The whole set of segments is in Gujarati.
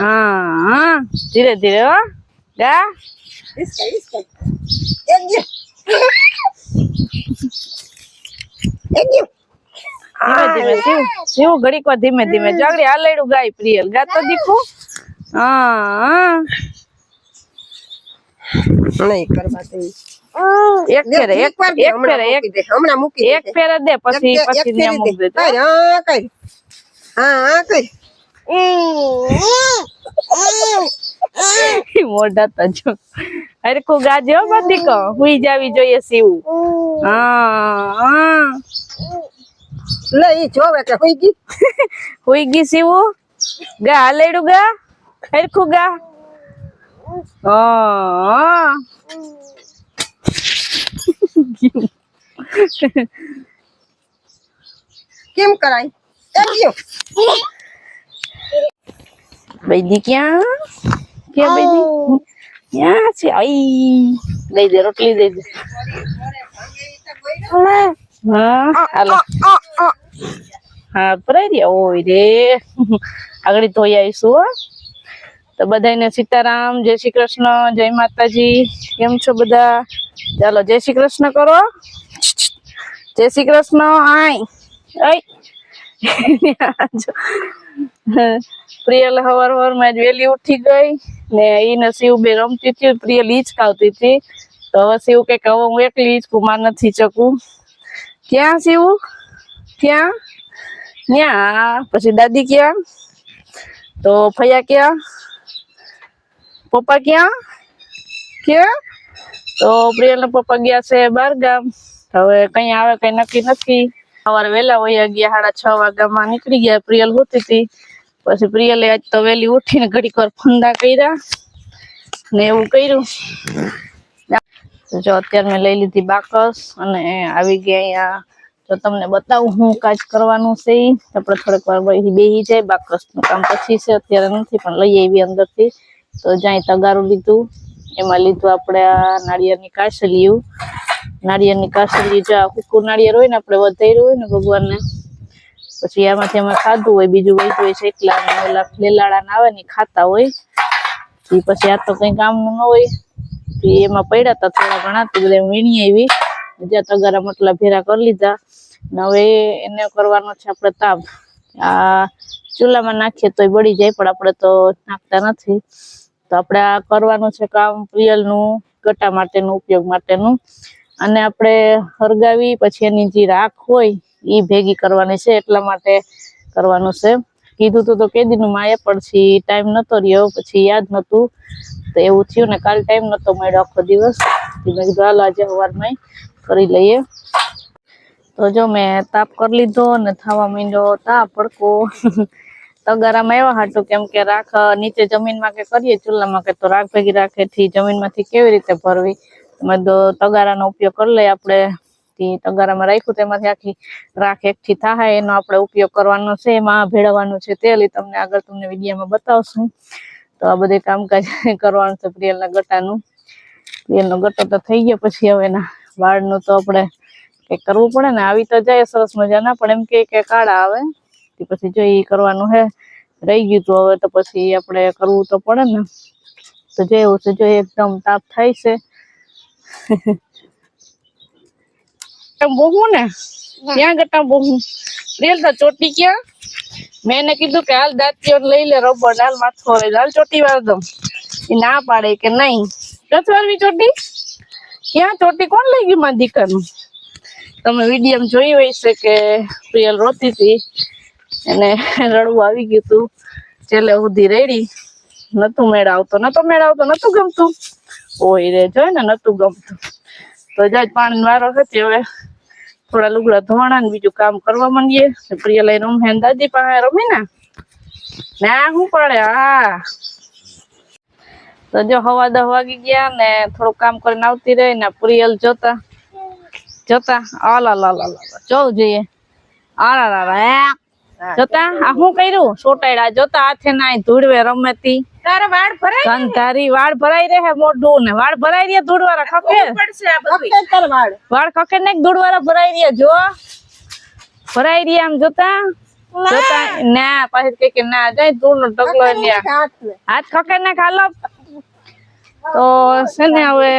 હા ધીરે ધીરે હો. શિવ શિવ ઘડીક ધીમે ધીમે. જાગડી હાલેડું ગાય પ્રિયલ. ગાતો દીખું? હા. હા નહીં કરવા દે. એક ફેરે એક દે, એક ફેરે હમણાં એક મૂકી હમણાં મૂકી એક ફેરે દે પછી પછી મૂકી દે. હા કઈ. હા મોઢા તો જો. હરખું ગાજે હો બધી કો. હુઈ જાવી જોઈએ શિવ. હા હા. લે ઈ જોવે કે હોઈ ગઈ? હુઈ ગઈ શિવ. ગા હાલેડું ગા? હરખું ગા? હા કેમ કરાય? એક યો બેદી ક્યાં ક્યાં બેદી ક્યાં છે આઈ દઈ દે રોટલી દઈ દે હા હાલો હા પરાઈ રહ્યા ઓય રે આગળ ધોઈ આવીશું હો તો બધાને સીતારામ જય શ્રી કૃષ્ણ જય માતાજી કેમ છો બધા ચાલો જય શ્રી કૃષ્ણ કરો જય શ્રી કૃષ્ણ આય આય જો. પ્રિયલ હવાર હવારમાં વેલી ઉઠી ગઈ ને ઈને શિવ બે રમતી હતી, પ્રિયલ હિંચકાવતી હતી. તો હવે શિવ કે હવે હું એકલી હિંચકું માં નથી ચકું ક્યાં શિવ? ક્યાં? ન્યા. પછી દાદી ક્યાં? તો ફૈયા ક્યાં? પપ્પા ક્યાં? ક્યાં? તો પ્રિયલ પપ્પા ગયા છે બાર ગામ. હવે કઈ આવે કઈ નક્કી નથી. સવારે વહેલા વયા ગયા, સાડા છ વાગ્યામાં નીકળી ગયા, પ્રિયલ હોતી હતી. પછી પ્રિયલે આજ તો વહેલી ઉઠીને ઘડીક વાર ફંદા કર્યા ને એવું કર્યું. જો અત્યારે મેં લઈ લીધી બાકસ અને આવી ગયા અહીંયા. તો તમને બતાવું હું કાજ કરવાનું છે આપણે થોડીક વાર બેહી જાય બાકસનું કામ પછી છે, અત્યારે નથી, પણ લઈ આવી અંદરથી. તો જ્યાં તગારું લીધું, એમાં લીધું આપણે આ નાળિયેરની કાસલિયું. નાળિયેરની કાસલી જો કુકુર નાળિયેર હોય ને આપણે વધાર્યું હોય ને ભગવાનને, પછી આમાંથી અમે ખાધું હોય, બીજું વૈતું હોય ને ઓલા લેલાડા ના આવે ને ખાતા હોય. પછી આ તો કઈ કામનું ન હોય. એમાં પડ્યા હતા થોડા ઘણા તો બધા વીણી આવી. જ્યાં તગારા મટલા ભેરા કરી લીધા. ને હવે એને કરવાનો છે આપણે તાપ આ ચૂલામાં નાખીએ તોય બળી જાય, પણ આપણે તો નાખતા નથી. તો આપણે આ કરવાનું છે કામ પ્રિયલનું ગટા માટેનું, ઉપયોગ માટેનું. અને આપણે હરગાવી, પછી એની જે રાખ હોય એ ભેગી કરવાની છે, એટલા માટે કરવાનું છે. કીધું તું તો કેદીનું માએ પછી ટાઈમ નતો રહ્યો, પછી યાદ નહોતું તો એવું થયું ને કાલ ટાઈમ નતો મળ્યો આખો દિવસ. મેં કીધું, હાલો, આજે સવારમાં કરી લઈએ. તો જો મેં તાપ કરી લીધો ને થવા માંડ્યો તાપ પડકો. તગારામાં એવા હાટું કેમ કે રાખ નીચે જમીનમાં કે કરીએ, ચૂલામાં કે તો રાખ ભેગી રાખેથી જમીનમાંથી કેવી રીતે ભરવી? મેં તગારાનો ઉપયોગ કરી લઈએ આપણે. તગારામાં રાખ્યું તેમાંથી આખી રાખ એકઠી થાય. એનો આપણે ઉપયોગ કરવાનો છે. એમાં ભેળવવાનું છે તેલ. તમને આગળ તમને વિડીયામાં બતાવશું. તો આ બધે કામકાજ કરવાનું છે પ્રિયલના ગટાનું. પ્રિયલનો ગટો તો થઈ ગયો. પછી હવે એના વાળનું તો આપણે કંઈક કરવું પડે ને. આવી તો જાય, સરસ મજાના પણ એમ કે કાળા આવે. પછી જો એ કરવાનું હે, રહી ગયું તો. હવે તો પછી આપણે કરવું તો પડે ને. તો જે એવું છે, જો એકદમ તાપ થાય છે બહુ ને? ક્યાં ગટા બહુ. રેલ તો ચોટી ક્યાં મેં એને કીધું કે હાલ દાંતીઓ લઈ લે રબર હાલ માથો રે હાલ ચોટી વાર દઉં. એ ના પાડે કે નહીં. દસ વારવી ચોટી? ક્યાં ચોટી? કોણ લઈ ગયું મારી દીકરાનું? તમે વીડિયો જોઈ હોય છે કે પ્રિયલ રોતી હતી. એને રડવું આવી ગયું હતું. છેલ્લે સુધી રેડી. નતું મેળ આવતો. નતો મેળ આવતો. નતું ગમતું. ઓય રે જોઈ ને નતું ગમતું. તો જ પાણી વારો હતી હવે થોડા લુગડા ધોવાના ને બીજું કામ કરવા માંડીએ. પ્રિય લઈને રમે દાદી પાસે રમી ને? ના શું પડે? હા. તો જો હવા દહ વાગી ગયા ને થોડું કામ કરીને આવતી રહી ને પ્રિયલ જોતા જોતા અલા લા લા લા જોવું જોઈએ. આલા લા લા જોતા? આ શું કર્યું? સોટાડા જોતા હાથે નાય ધૂળવે રમેતી. તારા વાળ ભરાય તારી વાળ ભરાઈ રહે મોઢું ને. વાળ ભરાઈ રહ્યા ધૂળવાળા ખકે પડશે આ બધું તાર વાળ. વાળ ખકે ને ધૂળવાળા ભરાઈ રહ્યા જો ભરાઈ રહ્યા આમ જોતા? જોતા? ના પાછી કે કે ના જાય તું નો ટકલો ન્યા હાથ ખકે ને ખાલો. તો છે ને હવે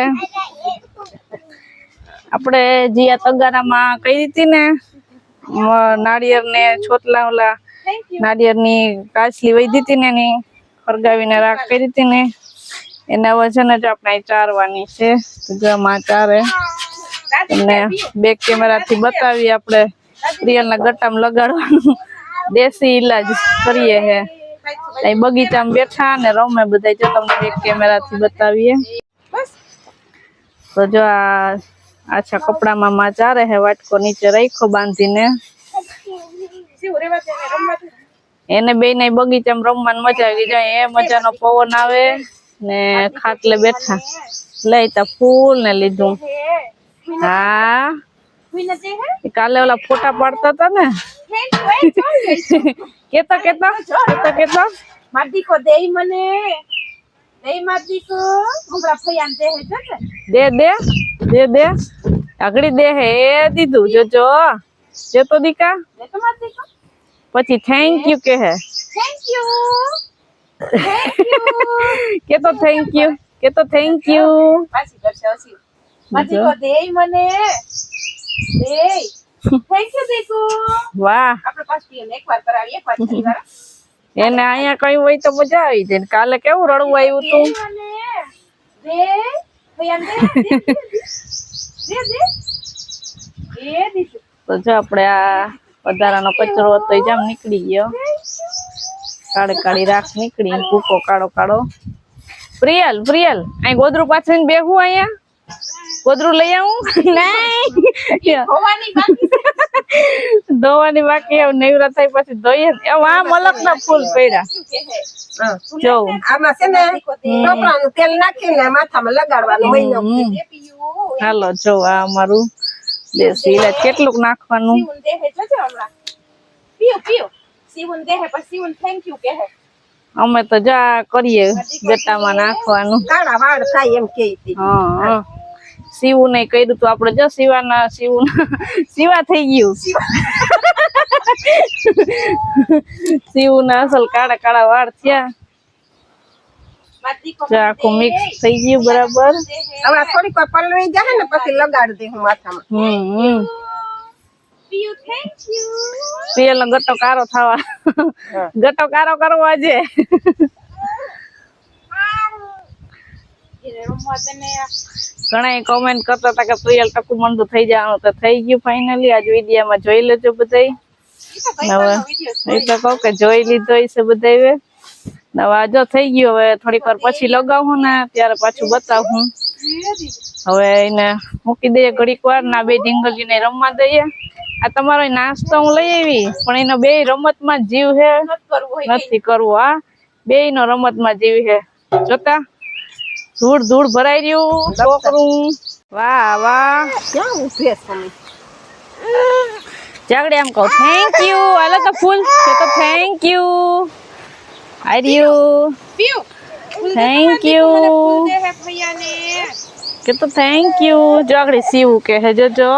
આપણે જીયા તગારામાં કઈ હતી ને નાળિયેર ને છોતલા ઓલા નાળિયેરની કાચલી વહી દીધી ને એની. ફરગાવીને રાખ કરી હતી ને, એના વજન જ આપણે ચારવાની છે. તો ચારે તમને બેક કેમેરા થી બતાવીએ આપણે રિયલના ગટ્ટામાં લગાડવાનું. દેશી ઈલાજ કરીએ હે. અહીં બગીચામાં બેઠા ને રમે બધા જો તમને બેક કેમેરા થી બતાવીએ. તો જો આ આછા કપડામાં માં ચારે હે વાટકો નીચે રાખ્યો બાંધીને. એને બે ને બગીચામાં રમવાની મજા આવી જાય એ મજાનો પવન આવે ને ખાટલે બેઠા. લઈ તા ફૂલ ને લીધું. હા. કાલે ઓલા ફોટા પાડતા હતા ને. કેતા કેતા કેતા કેતો. માદીકો દે મને. દેઈ માદીકો હમણાં ફયાન દે હે દે દે દે દે. આગળી દે હે દીધું. જોજો. જે તો દીકા? દે તો માદીકો પછી થેન્ક યુ કે હે થેન્ક યુ થેન્ક યુ કે તો થેન્ક યુ કે તો થેન્ક યુ પાછી કરશે હસી માદીકો દેઈ મને દેઈ થેન્ક યુ દીકુ વાહ આપણે પાછું પીએ એકવાર કરાવી એકવાર કરી વાર એને અહીંયા કઈ હોય તો મજા આવી જાય ને કાલે કેવું રડવું આવ્યું દેઈ તું મને દે ફયાન દે દે દે દે દે દીકુ તો જો આપણે આ વધારાનો કચરો હતો એ જામ નીકળી ગયો. કાળી કાળી રાખ નીકળી ને ભૂકો કાળો કાળો. પ્રિયલ પ્રિયલ અહીં ગોદરું પાછળ બેહું અહીંયા? ગોદરું લઈ આવું? નહીં. ધોવાની બાકી આવું નવરા થાય પછી ધોઈએ. ને આ મલકના ફૂલ પડ્યા. જોઉં આમાં છે ને તેલ નાખીને માથામાં લગાડવાનું હાલો જો આ અમારું દેશી ઇલાજ કેટલુંક નાખવાનું? સીવન દેહે જોજો હમણાં. પીયું પીયું સીવન દેહે પછી સીવન થેન્ક યુ કહે. અમે તો જા કરીએ ગટ્ટામાં નાખવાનું. કાળા વાળ થાય એમ કે હા હા. સીવું નહીં કર્યું તો આપણે જો સીવાના સીવું સીવા થઈ ગયું. સીવું ના અસલ કાળા કાળા વાળ થયા. આખું મિક્સ થઈ ગયું બરાબર. હવે થોડીક વાર પલળી જાય ને પછી લગાડી દે હું માથામાં. હમ પ્રિયલ નો ગટ્ટો કારો થવા. ગટ્ટો કારો કરવો આજે. ઘણા કોમેન્ટ કરતા હતા કે પ્રિયલ ટકુ મંદુ થઈ જવાનું તો થઈ ગયું ફાઇનલી આજ વિડીયામાં જોઈ લેજો બધાય. હવે એ તો કહું કે જોઈ લીધો છે બધાએ આ જો થઈ ગયો. હવે થોડીક વાર પછી લગાવું ને ત્યારે પાછું બતાવું. હવે એને મૂકી દઈએ ઘડીક વાર ના બે ઢીંગલીને રમવા દઈએ. આ તમારો નાસ્તો હું લઈ આવી પણ એનો બે રમતમાં જીવ છે નથી કરવું આ બે નો રમતમાં જીવ છે જોતા? ધૂળ ધૂળ ભરાઈ રહ્યું છોકરું. વાહ વાહ. ક્યાં ઉભે જાગડે એમ કહું. થેન્ક યુ હાલો તો ફૂલ. તો થેન્ક યુ આર્યું યુ થેન્ક યુ કે તો થેન્ક યુ જો આગળ સીવું કે હે જોજો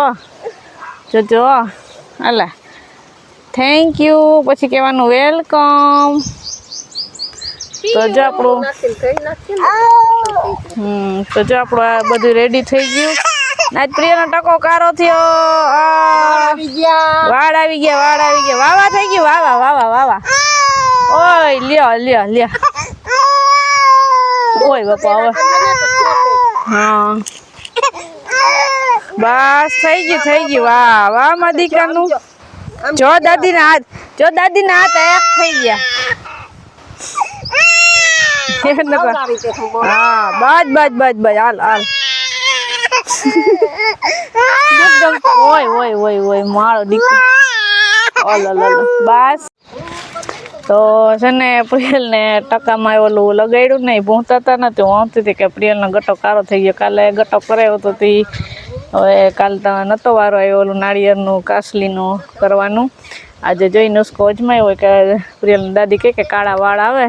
જોજો હાલા થેન્ક યુ પછી કહેવાનું વેલકમ તો જો આપણું હમ તો જો આપણું આ બધું રેડી થઈ ગયું. આજ પ્રિયનો ટકો કારો થયો. આ. આવી ગયા. વાળ આવી ગયા વાળ આવી ગયા. વાવા થઈ ગયું. વાવા વાવા વાવા ઓય લ્યો લ્યો લ્યો ઓય બાપા હવે હા બસ થઈ ગયું થઈ ગયું વાહ વાહ મા દીકરાનું જો દાદી ના હાથ જો દાદી ના હાથ એક થઈ ગયા હું બસ બસ બસ બસ હાલ હાલ ઓય ઓય ઓય ઓય મારો દીકરો ઓલ. બસ તો છે ને પ્રિયલને ટકામાં ઓલું લગાડ્યું ને ભૂંતા હતા ને તો વાંચતી હતી કે પ્રિયલનો ગટો કારો થઈ ગયો. કાલે ગટો કરાયો તો તે હવે કાલ તો નહોતો વારો આવ્યો ઓલું નાળિયેરનું, કાસલીનું કરવાનું. આજે જોઈ નુસ્કો અજમાયો હોય કે પ્રિયલની દાદી કહે કે કાળા વાળ આવે.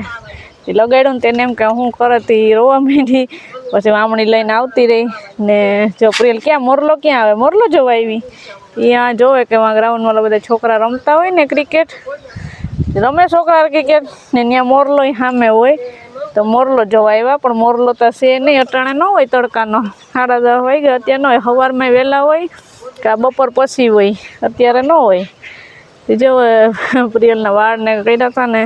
એ લગાડ્યું ને તેને એમ કે હું કરે તે રોવા માંડી. પછી વામણી લઈને આવતી રહી ને જો પ્રિયલ ક્યાં મોરલો ક્યાં આવે? મોરલો જોવા આવી. ત્યાં જોવે કે ગ્રાઉન્ડમાં બધા છોકરા રમતા હોય ને ક્રિકેટ રમે છોકરા ક્રિકેટ ને ત્યાં મોરલો સામે હોય. તો મોરલો જોવા આવ્યા પણ મોરલો તો છે નહીં, અટાણે ન હોય તડકાનો. સાડા દસ વાગ્યા અત્યારે ન હોય સવારમાં વહેલા હોય કે આ બપોર પછી હોય, અત્યારે ન હોય. જો પ્રિયલના વાળને કર્યા હતા ને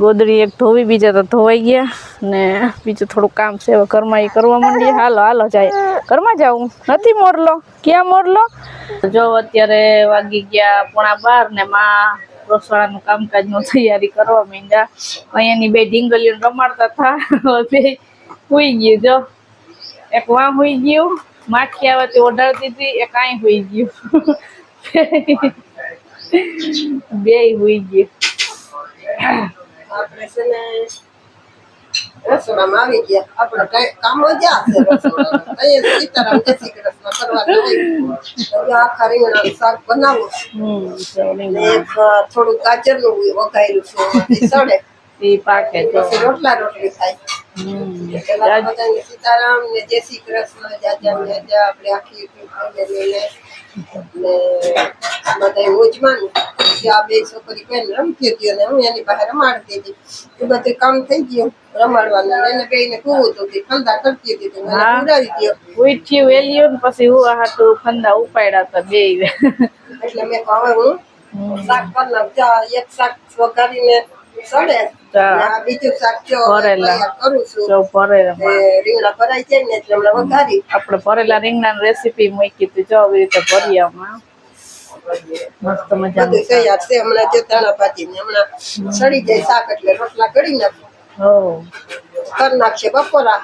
ગોદડી એક ધોવી, બીજા તો ધોવાઈ ગયા ને બીજું થોડું કામ છે, હવે ઘરમાં એ કરવા માંડીએ. હાલો હાલો, જાય. ઘરમાં જાઉં નથી મોરલો? ક્યાં મોરલો? જો અત્યારે વાગી ગયા પોણા બાર ને માં રસોડાનું કામકાજનું તૈયારી કરવા માંડ્યા. અહીંયાની બે ઢીંગલીઓ રમાડતા હતા. બે હુઈ ગયું જો. એક વાં હોઈ ગયું, માખી આવતી ઓઢાડતી હતી કાંઈ હોઈ ગયું. બે હોઈ ગયું. આપણે રસોડામાં આવી ગયા. આપણો ટાઈ- કામ જ છે રસોડામાં. સીતારામ જય શ્રી કૃષ્ણ આખા રીંગણાનું શાક ને રીંગણ એક થોડું ગાજરનું વઘાર્યું છે એ સડે. રોટલા રોટલી થાય. સીતારામ ને જય શ્રી કૃષ્ણ જાજા ને આપણે આખી બધા મોજમાં ને પછી આ બે છોકરી બેન રમતી હતી અને હું એની પાસે રમાડતી હતી. એ બધું કામ થઈ ગયું રમાડવાનું. એને બે ને હતું તો ફંદા કરતી હતી તો મને ઉડાવી દો ઉઠ્યું વેલ્યું ને પછી હું હાટું ફંદા ઉપાડ્યા હતા બે. એટલે મેં કહું હવે હું શાક કરી નાખ એક શાક વઘારીને સડે. બીજું શાક. તૈયાર કરું છું. ને રીંગણા ને એટલે હમણાં વઘારી. આપણે ભરેલા રીંગણાની રેસીપી મૂકી હતી. જો આવી રીતે ભરીએ હમણાં. મસ્ત મજા બધું તૈયાર છે. હમણાં જે ધાણા ભાજી ને હમણાં સડી જાય શાક એટલે રોટલા કરી નાખો. હો. કરી નાખશે બપોરા.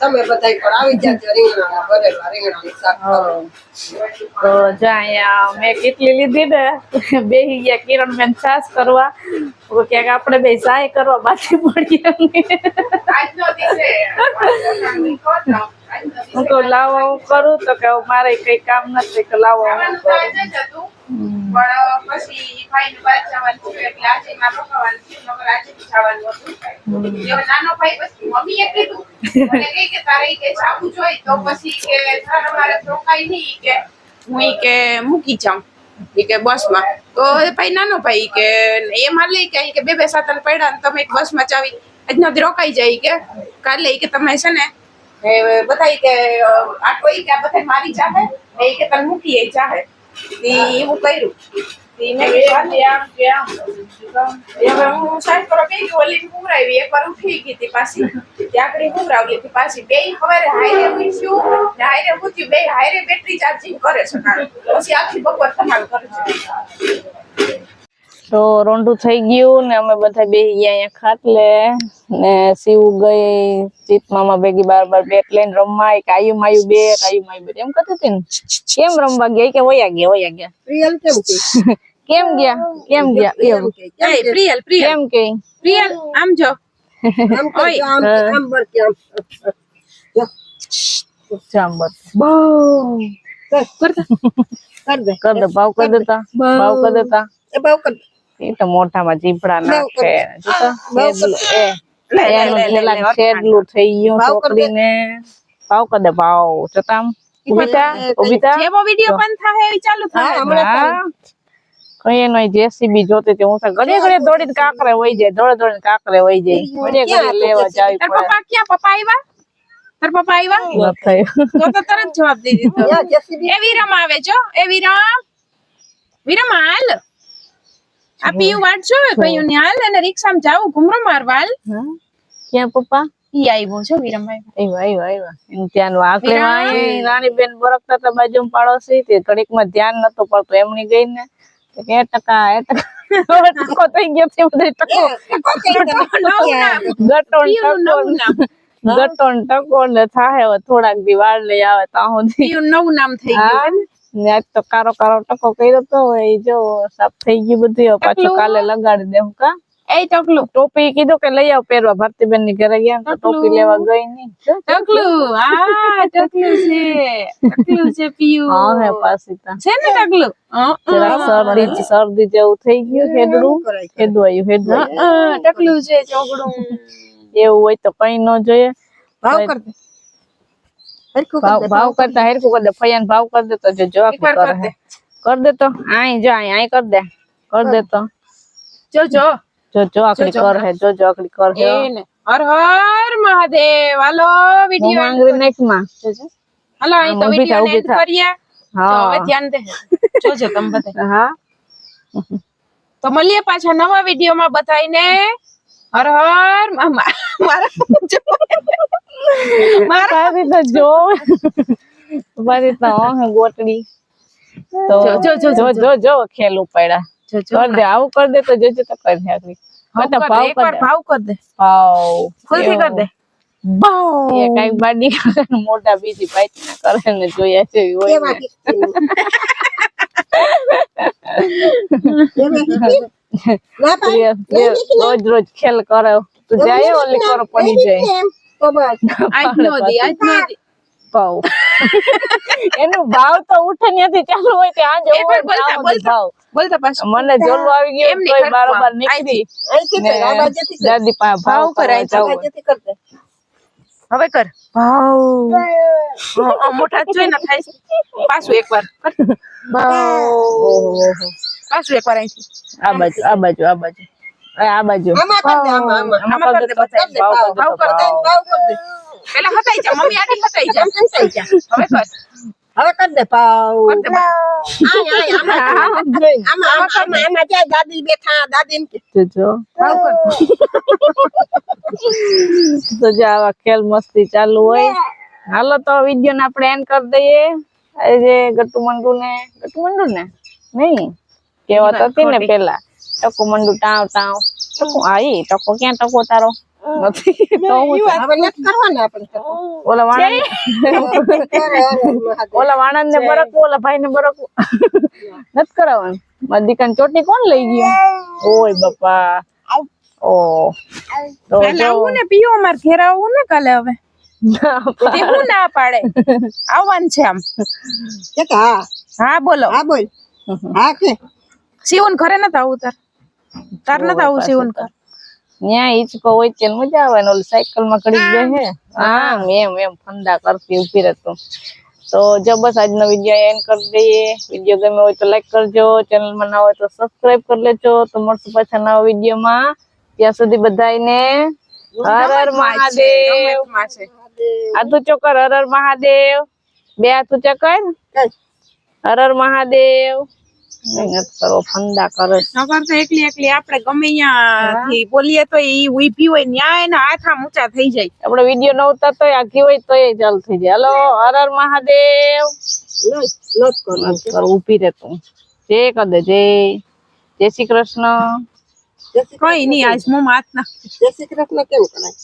તમે બધા પણ આવી જાજો રીંગણા ભરેલા રીંગણા શાક તો જ્યાં મેં કેટલી લીધી ને બેહી ગયા કિરણ બેન છાસ કરવા ક્યાંક આપણે બે ચાય કરવા બાકી દિવસે. હું તો લાવો હું કરું તો કે મારે કઈ કામ નથી કે લાવો હું કરું. પણ પછી ભાઈ બાદ જવાનું થયું એટલે આજે માં રોકાવાનું થયું નકર આજે બી હતું. એવો નાનો ભાઈ પછી મમ્મીએ કીધું. મને કહે કે તારે કે જાવું જોઈએ. તો પછી કે તારે મારે રોકાય નહીં. કે હું ઈ કે મૂકી જાઉં. એ કે બસમાં. તો એ ભાઈ નાનો ભાઈ કે એમાં લઈ કે બે બે સાતન પડ્યા ને તમે બસ બસમાં ચાવી આજનો રોકાઈ જાય કે. કાલે કે તમે છે ને એ બધા કે આટો એ કે બધા મારી ચાહે એ કે તને મૂકી એ ચાહે એવું કર્યું. બેટરી ચાર્જિંગ કરે છે પછી આખી બપોર તમારું કરે છે. તો રોંઢું થઈ ગયું ને અમે બધા બે ગયા અહીંયા ખાટલે ને શિવ ગઈ ચિત મામા ભેગી બાર બાર બેટ લઈને રમવા એક આયુ માયુ બે આયુ માયુ બે. એમ કરતી હતી ને? કેમ રમવા ગયા? કે વયા ગયા વયા ગયા. પ્રિયલ કેમ કેમ ગયા? કેમ ગયા? કે? પ્રિયલ પ્રિયલ. કેમ કે? પ્રિયલ આમ જો. આમ આમ બર કે આમ. જો. ચાંબર કર કર દે. કર દે ભાવ કર દેતા. ભાવ કર દેતા. એ કર એ તો મોઢામાં જીભડા નાખે. થઈ ગયું ભાવ કર છોકરીને ભાવ કર ભાવ જોતા આમ ઊભી થા ઊભી થા જેવો વીડિયો બંધ થાય ચાલુ થાય. હમણાં કઈ એનો જેસીબી જોતી હતી. હું તો ઘડે ઘડીએ દોડીને કાંકરે વહી જાય દોડે દોડીને કાંકરે વહી જાય. ઘડીએ ઘડીએ લેવા જાય પપ્પા ક્યાં? પપ્પા આવ્યા તાર પપ્પા આવ્યા ન થયું. તો તો તરત જવાબ દઈ દીધો. એ વિરમ આવે જો. એ વિરમ. વિરમ હાલ. આ પીયું વાટ જો કયું ને હાલ અને રિક્ષામાં જાવ ઘુમરો મારવા હાલ. હા? ક્યાં પપ્પા? ઈ આવ્યો છો વિરમભાઈ. આવ્યો આવ્યો આવ્યો વાકડે વાંહે રાણીબેન બરકતા હતા બાજુ પાડોશી તે ઘડીકમાં ધ્યાન નતો પડતું એમની ગઈ ને કે એ ટકા એ ટકા. થઈ ગયો છે બધે ટકો. ગટોન નામ. ટકો ગટોન ટકો ને થાય થોડાક દી વાળ લઈ આવે તો પીયું નવું નામ થઈ હા. ગયું આજ તો કારો કારો ટકો કર્યો તો એ જો સાફ થઈ ગયું બધું પાછું કાલે લગાડી દેવું કા? એ ચકલું ટોપી કીધું કે લઈ આવ પહેરવા ભારતીબેનની ઘરે ગયા તો ટોપી લેવા ગઈ નહીં છે. ટકલું છે પીયું. હા હે પાછી તા. છે ને જરા શરદી શરદી જેવું થઈ ગયું હેડડું. હેડવાયું હેડવાયું. હા, છે ચોગડું. એવું હોય તો કઈ ન જોઈએ. ભાવ ભાવ કરતા હેરકું કરી દે ફૈયાને ભાવ કર દે તો જો જવાબ કરે કર દે. કર દે તો. આય જો આય આય કર દે. કર દે તો. જો જો. જો જો આકડી કર હે જો જો આકડી કર હે. હર હર મહાદેવ. હાલો વિડિયો માંગરી નેકમાં. હાલો આય તો વિડિયો ઊભી કરીએ. હા. હવે ધ્યાન દે. જો જો તમ બધા. હા. તો મળીએ પાછા નવા વિડીયોમાં બતાઈને હર હર મા- મા- મારા જો. મારા તો જો. તારી તો ગોટડી તો જો, જો, જો, જો જો જો ખેલ ઉપાડ્યા. કર દે આવું કર દે તો જોજે તો કર આકડી ભાવ કર દે, ભાવ. ફૂલથી કર દે. મોટા બીજી પાઇટ ના કરે ને જોયા છે રોજ રોજ ખેલ કરે. તું જાય ઓલી કરો પડી જાય. તો બસ આજ દી આજ દી. ભાવ. એનું ભાવ તો ઉઠે ત્યાંથી ચાલુ હોય ત્યાં જવું હોય બોલતા, બોલતા. બોલતા પાછું. મને જોલું આવી ગયું એમ કોઈ બારોબાર નીકળી. અહીંથી દાદી પા ભાવ કરાય, જાવું. હવે કર. ભાવ. મોટા જોઈ ના થાય પાછું એકવાર કર. ભાવ. પાછું એકવાર અહીંથી આ બાજુ આ બાજુ આ બાજુ. આ બાજુ. આમાં કર દે આમાં આમાં. આમાં કર દે તો બતાય. ભાવ કર દે ભાવ કર દે, ભાવ. ભાવ કર દે. પેલા હટાઈ જા મમ્મી આડી હટાઈ જા. સંસાઈ જા. હવે કર. હવે કર દે જાય દાદી બેઠા દાદી તો જો. આવા ખેલ મસ્તી ચાલુ હોય. હાલો તો વીડિયો ને આપણે એન્ડ કરી દઈએ. આજે જે ગટુ મંડુ ને ગટુ મંડુ ને નહીં. કેવત હતી ને પેલા. ટકુ મંડુ ટાવ ટાવ ટકુ આઈ ટકો ક્યાં ટકો તારો નથી તો. ઓલા વાણંદ. ઓલા વાણંદ ને બરકવું ઓલા ભાઈ ને બરકવું નથી કરાવવાનું મારી દીકરાની ચોટી કોણ લઈ ગયું ઓય બાપા ઓ તો આવું ને પીઓ માર ઘેર આવું ને કાલે હવે હું ના પાડે આવવાનું છે આમ હા હા બોલો હા બોલ હા કે શિવન ઘરે નથી આવું તાર આવું શિવન ઘર ન્યા હિંચકો હોય ત્યારે મજા આવે ને ઓલી સાયકલમાં ઘડી બે હે હા એમ એમ ફંદા કરતી ઊભી રહેતું. તો જો બસ આજનો વીડિયો એન્ડ કરી દઈએ. વીડિયો ગમે હોય તો લાઈક કરજો. ચેનલમાં ના હોય તો સબસ્ક્રાઇબ કરી લેજો. તો મળશું પાછા નવા વીડિયો માં ત્યાં સુધી બધાને હર હર મહાદેવ. છે હાથ હર હર મહાદેવ. બે હાથ ચકર હર હર મહાદેવ. નહીં નથી ફંદા કરે. નગર તો એકલી એકલી આપણે ગમે બોલીએ તો ઈ ઊભી હોય ન્યાય એના હાથ આમ ઊંચા થઈ જાય. આપણે વીડિયો ન ઉતારતો હોય આખી હોય તો એ ચાલુ થઈ જાય. હલો હર હર મહાદેવ. ઊભી રહે તું. જે કદે જય જય શ્રી કૃષ્ણ કઈ નઈ આજ હું હાથ ના જય શ્રી કૃષ્ણ કેવું કરાય?